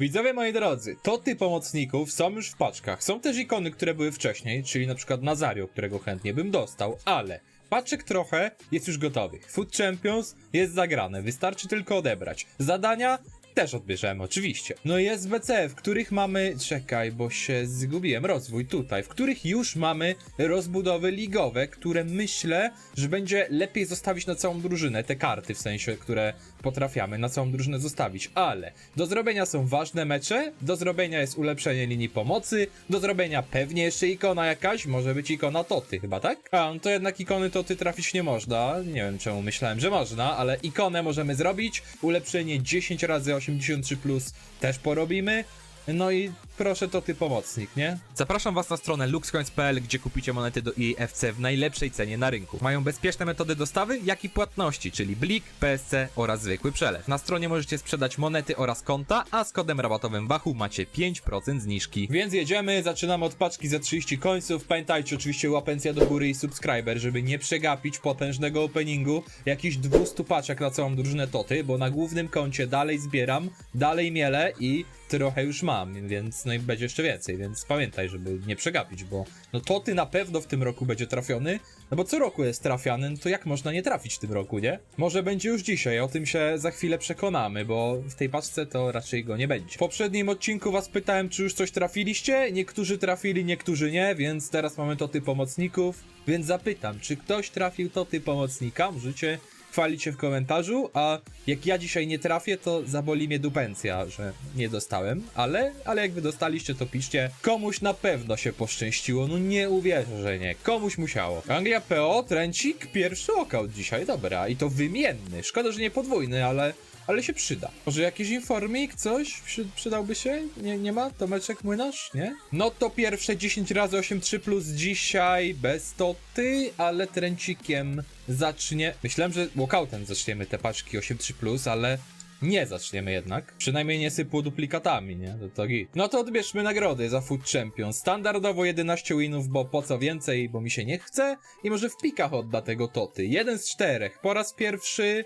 Widzowie moi drodzy, toty pomocników są już w paczkach. Są też ikony, które były wcześniej, czyli na przykład Nazario, którego chętnie bym dostał, ale paczek trochę jest już gotowych. Food Champions jest zagrane, wystarczy tylko odebrać. Zadania też odbierzemy, oczywiście. No i SBC, w których mamy, czekaj, bo się zgubiłem, rozwój tutaj, w których już mamy rozbudowy ligowe, które myślę, że będzie lepiej zostawić na całą drużynę, te karty w sensie, które potrafiamy na całą drużynę zostawić, ale do zrobienia są ważne mecze, do zrobienia jest ulepszenie linii pomocy, do zrobienia pewnie jeszcze ikona jakaś, może być ikona Toty chyba, tak? A, no to jednak ikony Toty trafić nie można, nie wiem czemu myślałem, że można, ale ikonę możemy zrobić, ulepszenie 10 razy 83+, plus też porobimy, no i proszę to ty pomocnik, nie? Zapraszam was na stronę luxcoins.pl, gdzie kupicie monety do EFC w najlepszej cenie na rynku. Mają bezpieczne metody dostawy, jak i płatności, czyli Blik, PSC oraz zwykły przelew. Na stronie możecie sprzedać monety oraz konta, a z kodem rabatowym WAHU macie 5% zniżki. Więc jedziemy, zaczynamy od paczki za 30 końców. Pamiętajcie oczywiście łapencja do góry i subskryber, żeby nie przegapić potężnego openingu jakichś 200 paczek na całą drużynę Toty, bo na głównym koncie dalej zbieram, dalej mielę i trochę już mam, więc no i będzie jeszcze więcej, więc pamiętaj, żeby nie przegapić, bo no to ty na pewno w tym roku będzie trafiony, no bo co roku jest trafiany, no to jak można nie trafić w tym roku, nie? Może będzie już dzisiaj, o tym się za chwilę przekonamy, bo w tej paczce to raczej go nie będzie. W poprzednim odcinku was pytałem, czy już coś trafiliście, niektórzy trafili, niektórzy nie, więc teraz mamy toty pomocników, więc zapytam, czy ktoś trafił toty pomocnika, możecie chwalić się w komentarzu, a jak ja dzisiaj nie trafię, to zaboli mnie dupencja, że nie dostałem, ale, ale jak wy dostaliście, to piszcie. Komuś na pewno się poszczęściło, no nie uwierzę, że nie. Komuś musiało. Anglia PO, Trencik, pierwszy okał dzisiaj, dobra, i to wymienny. Szkoda, że nie podwójny, ale ale się przyda. Może jakiś informik, coś przy, przydałby się? Nie, nie ma? Tomeczek młynarz? Nie? No to pierwsze 10 razy 8-3 plus dzisiaj bez toty, ale trencikiem zacznie. Myślałem, że walkoutem zaczniemy te paczki 8-3 plus, ale nie zaczniemy jednak. Przynajmniej nie sypło duplikatami, nie? To, to git. No to odbierzmy nagrody za Food Champion. Standardowo 11 winów, bo po co więcej, bo mi się nie chce. I może w pikach odda tego Toty. Jeden z czterech. Po raz pierwszy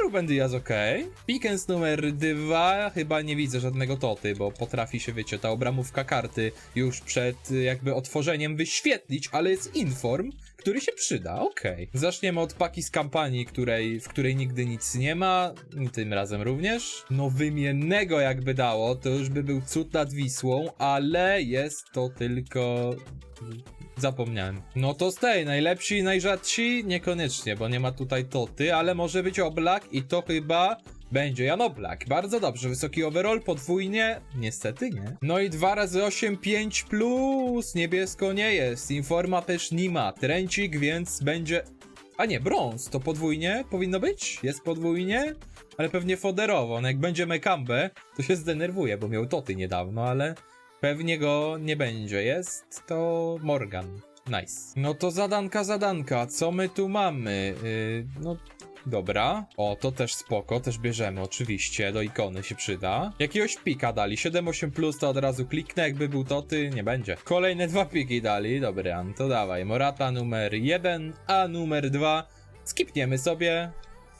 Ruben Diaz ok. Pickens numer dwa, chyba nie widzę żadnego toty, bo potrafi się, wiecie, ta obramówka karty już przed jakby otworzeniem wyświetlić, ale jest inform, który się przyda, okej. Zaczniemy od paki z kampanii, której, w której nigdy nic nie ma, tym razem również. No wymiennego jakby dało, to już by był cud nad Wisłą, ale jest to tylko... Zapomniałem. No to z tej, najlepsi i najrzadsi? Niekoniecznie, bo nie ma tutaj toty, ale może być oblak i to chyba będzie Jan Oblak. Bardzo dobrze, wysoki overall, podwójnie? Niestety nie. No i 2 razy 8, 5 plus, niebiesko nie jest, informa też nie ma, trencik, więc będzie... A nie, brąz, to podwójnie powinno być? Jest podwójnie? Ale pewnie foderowo, no jak będzie Mekambe, to się zdenerwuje, bo miał toty niedawno, ale... Pewnie go nie będzie. Jest to Morgan. Nice. No to zadanka, zadanka. Co my tu mamy? Yy, no Dobra. O, to też spoko, też bierzemy, oczywiście. Do ikony się przyda. Jakiegoś pika dali. 7-8 plus to od razu kliknę, jakby był to ty, nie będzie. Kolejne dwa piki dali. Dobra, to dawaj. Morata numer 1, a numer 2. Skipniemy sobie.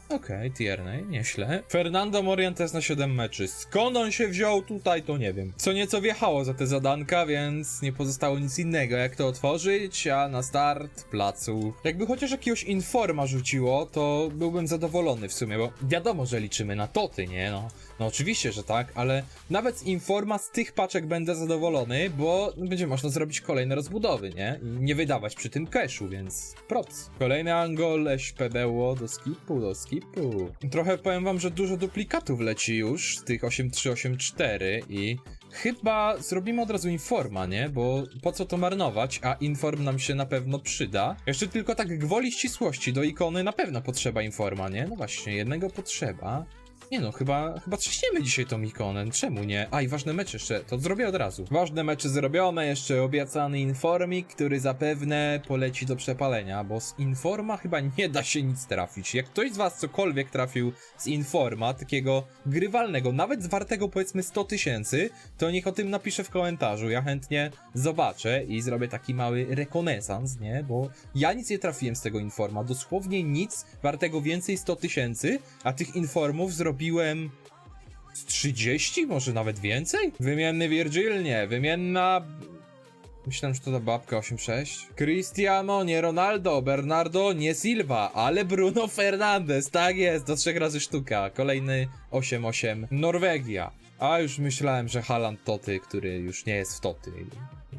Okej, tiernej, nieźle. Fernando Morientes na 7 meczy. Skąd on się wziął tutaj, to nie wiem. Co nieco wjechało za te zadanka, więc nie pozostało nic innego jak to otworzyć, a na start placu. Jakby chociaż jakiegoś informa rzuciło, to byłbym zadowolony w sumie, bo wiadomo, że liczymy na toty, nie? No, no oczywiście, że tak, ale nawet z informa z tych paczek będę zadowolony, bo będzie można zrobić kolejne rozbudowy, nie? I nie wydawać przy tym cashu, więc proc. Kolejny angol, było do skipu, do skipu. Trochę powiem wam, że dużo duplikatów leci już z tych 8384 i chyba zrobimy od razu informa, nie? Bo po co to marnować, a inform nam się na pewno przyda. Jeszcze tylko tak gwoli ścisłości, do ikony na pewno potrzeba informa, nie? No właśnie, jednego potrzeba. Nie no, chyba, chyba trzaśniemy dzisiaj tą ikonę, czemu nie? A i ważne mecze jeszcze, to zrobię od razu. Ważne mecze zrobione, jeszcze obiecany informamik, który zapewne poleci do przepalenia, bo z informa chyba nie da się nic trafić. Jak ktoś z was cokolwiek trafił z informa, takiego grywalnego, nawet zwartego powiedzmy 100 tysięcy, to niech o tym napisze w komentarzu, ja chętnie zobaczę i zrobię taki mały rekonesans, nie? Bo ja nic nie trafiłem z tego informa, dosłownie nic wartego więcej 100 tysięcy, a tych informów zrobiłem Z 30, może nawet więcej? Wymienny Virgil, nie. Wymienna... Myślałem, że to ta babka 8-6. Cristiano, nie Ronaldo, Bernardo, nie Silva, ale Bruno Fernandes, tak jest, do trzech razy sztuka. Kolejny 8-8, Norwegia. A już myślałem, że Haaland Toty, który już nie jest w Toty.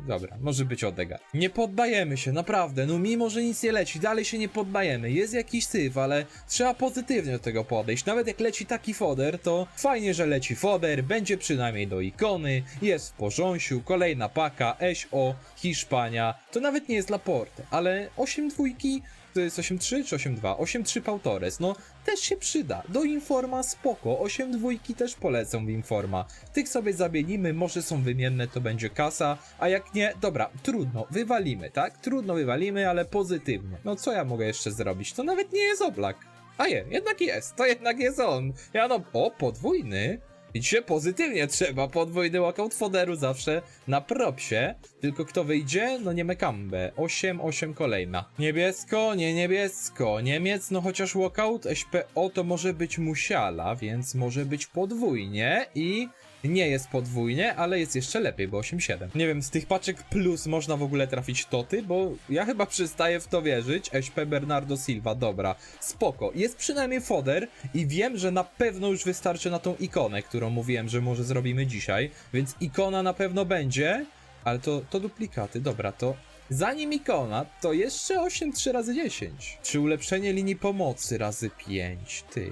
Dobra, może być Odegaard. Nie poddajemy się, naprawdę, no mimo, że nic nie leci, dalej się nie poddajemy. Jest jakiś syf, ale trzeba pozytywnie do tego podejść. Nawet jak leci taki foder, to fajnie, że leci foder, będzie przynajmniej do ikony, jest w porząsiu, kolejna paka, SO, Hiszpania. To nawet nie jest Laporte, ale 8 dwójki to jest 8-3 czy 8-2? 8-3 Pautores, no też się przyda. Do Informa spoko, 8 dwójki też polecą w Informa. Tych sobie zamienimy, może są wymienne, to będzie kasa, a jak nie, dobra, trudno, wywalimy, tak? Trudno wywalimy, ale pozytywnie. No co ja mogę jeszcze zrobić? To nawet nie jest oblak. A je, jednak jest, to jednak jest on. Ja no, o, podwójny. Widzicie, pozytywnie trzeba, podwójny walkout foderu zawsze na propsie. Tylko kto wyjdzie? No nie Mekambe. 8-8 kolejna. Niebiesko, nie niebiesko. Niemiec, no chociaż walkout SPO to może być musiala, więc może być podwójnie i... Nie jest podwójnie, ale jest jeszcze lepiej, bo 8-7. Nie wiem, z tych paczek plus można w ogóle trafić toty, bo ja chyba przestaję w to wierzyć. SP Bernardo Silva, dobra, spoko. Jest przynajmniej foder i wiem, że na pewno już wystarczy na tą ikonę, którą mówiłem, że może zrobimy dzisiaj, więc ikona na pewno będzie, ale to, to duplikaty, dobra, to zanim ikona, to jeszcze 8 3 razy 10. Czy ulepszenie linii pomocy razy 5, ty.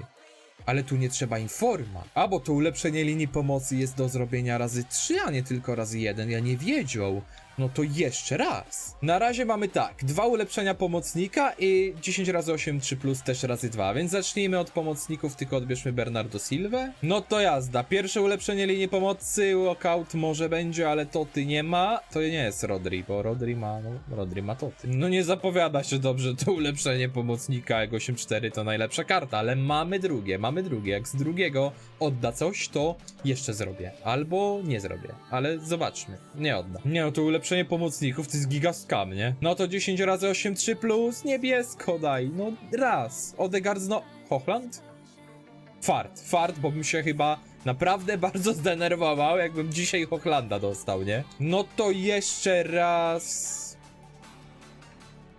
Ale tu nie trzeba informa. A bo to ulepszenie linii pomocy jest do zrobienia razy 3, a nie tylko razy 1. Ja nie wiedział. No to jeszcze raz. Na razie mamy tak, dwa ulepszenia pomocnika i 10 razy 8 3 plus też razy 2, więc zacznijmy od pomocników, tylko odbierzmy Bernardo Silvę. No to jazda, pierwsze ulepszenie linii pomocy, walkout może będzie, ale Toty nie ma. To nie jest Rodri, bo Rodri ma, no, Rodri ma Toty. No nie zapowiada się dobrze to ulepszenie pomocnika, jak 8-4 to najlepsza karta, ale mamy drugie, mamy drugie. Jak z drugiego odda coś, to jeszcze zrobię. Albo nie zrobię, ale zobaczmy. Nie odda. Nie no, to ulepszenie pomocników to jest gigaskam, nie? No to 10 razy 8 3 plus, niebiesko daj, no raz. Odegaard zno... Hochland? Fart, fart, bo bym się chyba naprawdę bardzo zdenerwował, jakbym dzisiaj Hochlanda dostał, nie? No to jeszcze raz...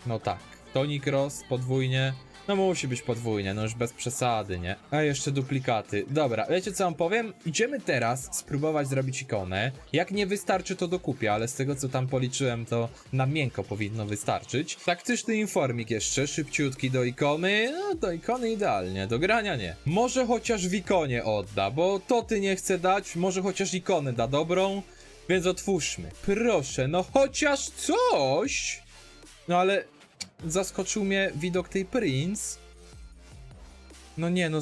No tak, Toni Cross podwójnie. No musi być podwójnie, no już bez przesady, nie? A jeszcze duplikaty. Dobra, wiecie co wam powiem? Idziemy teraz spróbować zrobić ikonę. Jak nie wystarczy, to dokupię, ale z tego co tam policzyłem, to na miękko powinno wystarczyć. Taktyczny informik jeszcze, szybciutki do ikony. No, do ikony idealnie, do grania nie. Może chociaż w ikonie odda, bo to ty nie chce dać, może chociaż ikonę da dobrą. Więc otwórzmy. Proszę, no chociaż coś! No ale zaskoczył mnie widok tej Prince. No nie, no...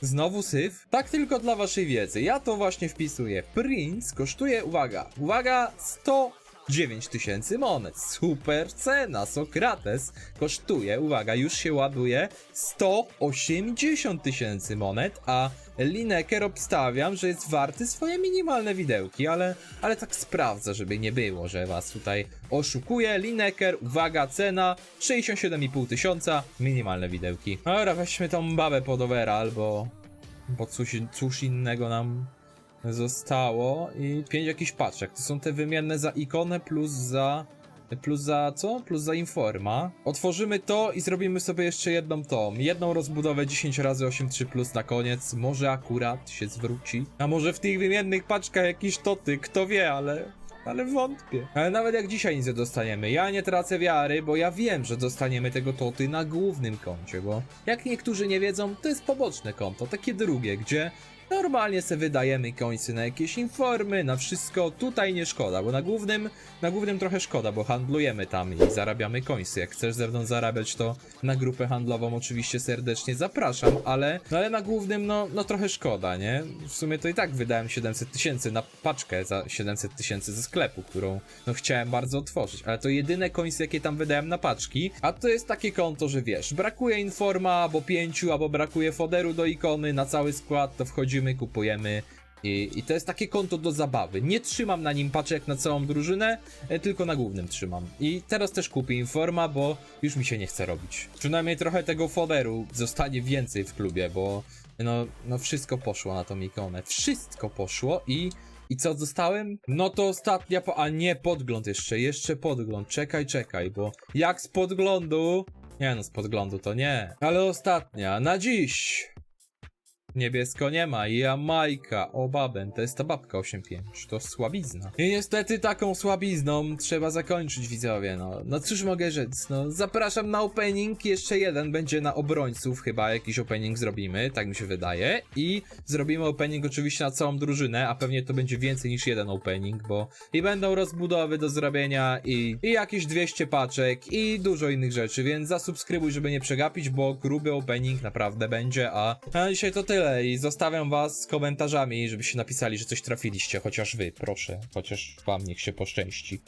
Znowu syf? Tak tylko dla waszej wiedzy, ja to właśnie wpisuję. Prince kosztuje, uwaga, uwaga, 100 9000 monet. Super cena, Sokrates kosztuje, uwaga, już się ładuje, 180 tysięcy monet, a Lineker obstawiam, że jest warty swoje minimalne widełki, ale, ale tak sprawdzę, żeby nie było, że was tutaj oszukuje. Lineker, uwaga, cena 67,5 tysiąca, minimalne widełki. Dobra, weźmy tą babę pod overa, albo... bo cóż, cóż innego nam zostało i pięć jakichś paczek. To są te wymienne za ikonę plus za... Plus za co? Plus za informa. Otworzymy to i zrobimy sobie jeszcze jedną tą. Jedną rozbudowę 10 razy 8-3 plus na koniec. Może akurat się zwróci. A może w tych wymiennych paczkach jakieś toty, kto wie, ale... Ale wątpię. Ale nawet jak dzisiaj nic nie dostaniemy, ja nie tracę wiary, bo ja wiem, że dostaniemy tego toty na głównym koncie, bo jak niektórzy nie wiedzą, to jest poboczne konto, takie drugie, gdzie normalnie se wydajemy końcy na jakieś informy, na wszystko, tutaj nie szkoda, bo na głównym, na głównym trochę szkoda, bo handlujemy tam i zarabiamy końcy. Jak chcesz ze mną zarabiać, to na grupę handlową oczywiście serdecznie zapraszam, ale, no ale na głównym, no, no trochę szkoda, nie? W sumie to i tak wydałem 700 tysięcy na paczkę za 700 tysięcy ze sklepu, którą, no chciałem bardzo otworzyć, ale to jedyne końce, jakie tam wydałem na paczki, a to jest takie konto, że wiesz, brakuje informa, albo pięciu, albo brakuje foderu do ikony na cały skład, to kupujemy i, I to jest takie konto do zabawy. Nie trzymam na nim paczek na całą drużynę, e, tylko na głównym trzymam. I teraz też kupię Informa, bo już mi się nie chce robić. Przynajmniej trochę tego foderu zostanie więcej w klubie, bo No, no wszystko poszło na tą ikonę. Wszystko poszło i... I co dostałem? No to ostatnia po... A nie, podgląd jeszcze, jeszcze podgląd. Czekaj, czekaj, bo jak z podglądu... Nie no, z podglądu to nie. Ale ostatnia, na dziś. Niebiesko nie ma, Jamajka, o baben, to jest ta babka 8.5, to słabizna. I niestety taką słabizną trzeba zakończyć widzowie, no. No cóż mogę rzec, no. Zapraszam na opening, jeszcze jeden będzie na obrońców, chyba jakiś opening zrobimy, tak mi się wydaje. I zrobimy opening oczywiście na całą drużynę, a pewnie to będzie więcej niż jeden opening, bo i będą rozbudowy do zrobienia i, i jakieś 200 paczek i dużo innych rzeczy, więc zasubskrybuj, żeby nie przegapić, bo gruby opening naprawdę będzie, a, a dzisiaj to tyle i zostawiam was z komentarzami, żebyście napisali, że coś trafiliście, chociaż wy, proszę, chociaż wam niech się poszczęści.